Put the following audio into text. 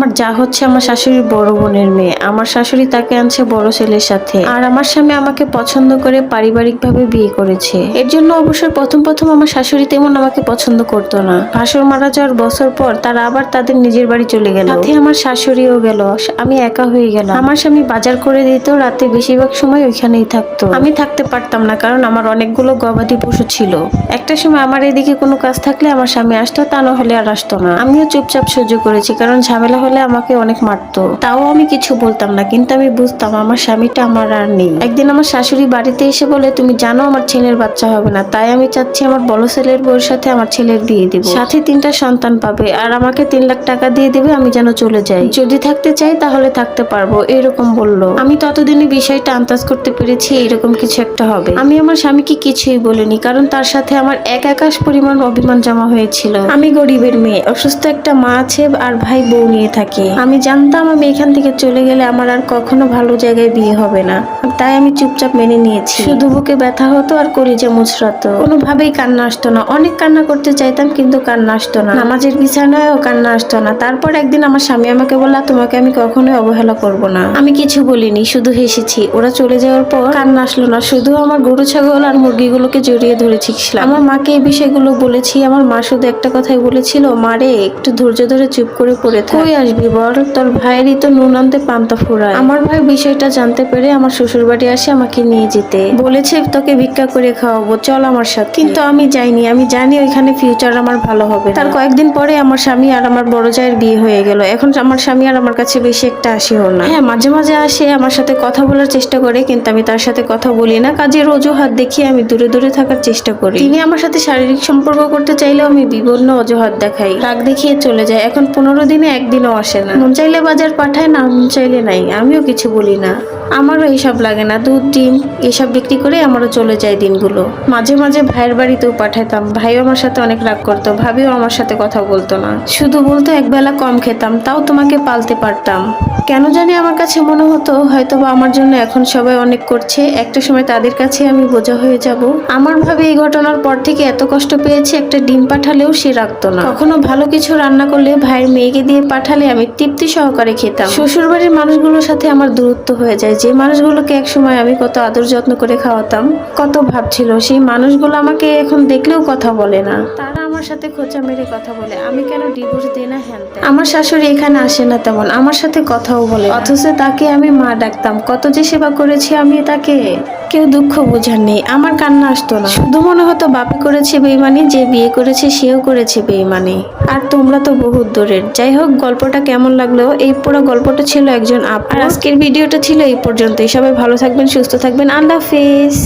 আমার যা হচ্ছে আমার শাশুড়ির বড় বোনের মেয়ে। আমার শাশুড়ি তাকে আনছে বড় ছেলের সাথে। আর আমার স্বামী আমাকে পছন্দ করে পারিবারিকভাবে বিয়ে করেছে। এর জন্য অবশ্যই প্রথম প্রথম আমার শাশুড়ি তেমন আমাকে পছন্দ করতো না। ভাসুর মারা যাওয়ার বছর পর তারা আবার তাদের নিজের বাড়ি চলে গেল। সাথে আমার শাশুড়িও গেল। আমি একা হয়ে গেলাম। আমার স্বামী বাজার করে দিত, রাতে বেশিরভাগ সময় ওইখানেই থাকতো। আমি থাকতে পারতাম না কারণ আমার অনেকগুলো গবাদি পশু ছিল। একটা সময় আমার এদিকে কোনো কাজ থাকলে আমার স্বামী আসতো, তা না হলে আর আসতো না। আমিও চুপচাপ সহ্য করেছি কারণ ঝামেলা হলে আমাকে অনেক মারতো। তাও আমি কিছু বলতাম না, কিন্তু আমি বুঝতাম আমার স্বামীটা আমার আর নেই। একদিন আমার শাশুড়ি বাড়িতে এসে বলে, তুমি জানো আমার ছেলের বাচ্চা হবে না, তাই আমি চাচ্ছি আমার বড় ছেলের বউয়ের সাথে আমার ছেলের বিয়ে দিব। সাথে তিনটা সন্তান পাবে, আর আমাকে তিন লাখ টাকা দিয়ে দেবে, আমি যেন চলে যাই। যদি থাকতে চাই তাহলে থাকতে পারব, এরকম বলল। আমি ততদিনই বিষয়টা আন্দাজ করতে পেরেছি এরকম কিছু একটা হবে। আমি আমার স্বামীকে কিছুই বলিনি, কারণ তার সাথে আমার এক আকাশ পরিমাণ অভিমান জমা হয়েছিল। আমি গরিবের মেয়ে, অসুস্থ একটা মা আছে আর ভাই বউ নিয়ে থাকে। আমি জানতাম আমি এখান থেকে চলে গেলে আমার আর কখনো ভালো জায়গায় বিয়ে হবে না। তাই আমি চুপচাপ মেনে নিয়েছি। শুধু বুকে ব্যথা হতো আর কলিজা মুচড়াতো। কোনোভাবেই কান্না আসতো না। অনেক কান্না করতে চাইতাম কিন্তু কান্না আসতো না। নামাজের বিছানায়ও কান্না আসতো না। তারপর একদিন আমার স্বামী আমাকে বললা, তোমাকে আমি কখনোই অবহেলা করব না। আমি কিছু বলিনি, শুধু হেসেছি। ওরা চলে যাওয়ার পর কান্না আসলো না। শুধু আমার গরু, ছাগল আর মুরগিগুলোকে জড়িয়ে ধরেছি। আমার মাকে এই বিষয়গুলো বলেছি। আমার মা শুধু একটা কথাই বলেছিল মারে একটু ধৈর্য ধরে চুপ করে পড়ে থাক। কই আসবি বল? তোর ভাইয়েরই তো নুন আনতে পান্তা ফুরায়। আমার ভাই বিষয়টা জানতে পেরে আমার শ্বশুর বাড়ি আসে আমাকে নিয়ে যেতে। বলেছে তোকে ভিক্ষা করে খাওয়াবো। চল আমার সাথে। কিন্তু আমি যাইনি। আমি জানি ওইখানে ফিউচার আমার ভালো হবে তার কয়েকদিন পরে আমার স্বামী আর আমার বড় জায়ের বিয়ে হয়ে গেল। এখন আমার স্বামী আর আমার কাছে বেশি একটা আসেও না। হ্যাঁ মাঝে মাঝে আসে আমার সাথে কথা বলার চেষ্টা করে কিন্তু আমি তার সাথে কথা বলি না। কাজের অজুহাত দেখিয়ে আমি দূরে দূরে থাকার চেষ্টা করি। তিনি আমার সাথে শারীরিক সম্পর্ক করতে চাইলেও আমি বিভিন্ন অজুহাত দেখাই। রাগ দেখিয়ে চলে যায়। এখন পনেরো দিনে একদিনও আসে না। মন চাইলে বাজার পাঠায়, না মন চাইলে নাই। আমিও কিছু বলি না। আমারও এইসব লাগে না। দুধ, ডিম, এসব বিক্রি করে আমারও চলে যায় দিনগুলো। মাঝে মাঝে ভাইয়ের বাড়িতেও পাঠাতাম ভাইও আমার সাথে অনেক রাগ করতো। ভাবিও আমার সাথে কথা বলতো না। শুধু বলতো, একবেলা কম খেতাম। তাও তোমাকে পালতে পারতাম। কেন জানি আমার কাছে মনে হতো হয়তো বা আমার জন্য এখন সবাই অনেক করছে, একটা সময় তাদের কাছে আমি বোঝা হয়ে যাব। আমার ভাবে এই ঘটনার পর থেকে এত কষ্ট পেয়েছি, একটা ডিম পাঠালেও সে রাখতো না। কখনো ভালো কিছু রান্না করলে ভাইয়ের মেয়েকে দিয়ে পাঠালে আমি তৃপ্তি সহকারে খেতাম। শ্বশুর বাড়ির মানুষগুলোর সাথে আমার দূরত্ব হয়ে যায়, যে মানুষগুলোকে একসময় আমি কত আদর যত্ন করে খাওয়াতাম, কত ভাবছিল, সেই মানুষগুলো আমাকে এখন দেখলেও কথা বলে না। তারা আমার সাথে খোঁচা মেরে কথা বলে, আমি কেন ডিভোর্স দিই না হ্যান আমার শাশুড়ি এখানে আসে না তেমন, আমার সাথে কথাও বলে অথচ তাকে আমি মা ডাকতাম, কত যে সেবা করেছি আমি তাকে কেউ দুঃখ বোঝার নেই, আমার কান্না আসতো না। শুধু মনে হতো বাপি করেছে বেইমানি, যে বিয়ে করেছে সেও করেছে বেইমানি। আর তোমরা তো বহুত দূরের। যাই হোক, গল্পটা কেমন লাগল? এই পুরো গল্পটা ছিল একজন আপ। আর আজকের ভিডিওটা ছিল এই পর্যন্তই। সবাই ভালো থাকবেন, সুস্থ থাকবেন। আল্লাহ হাফেজ।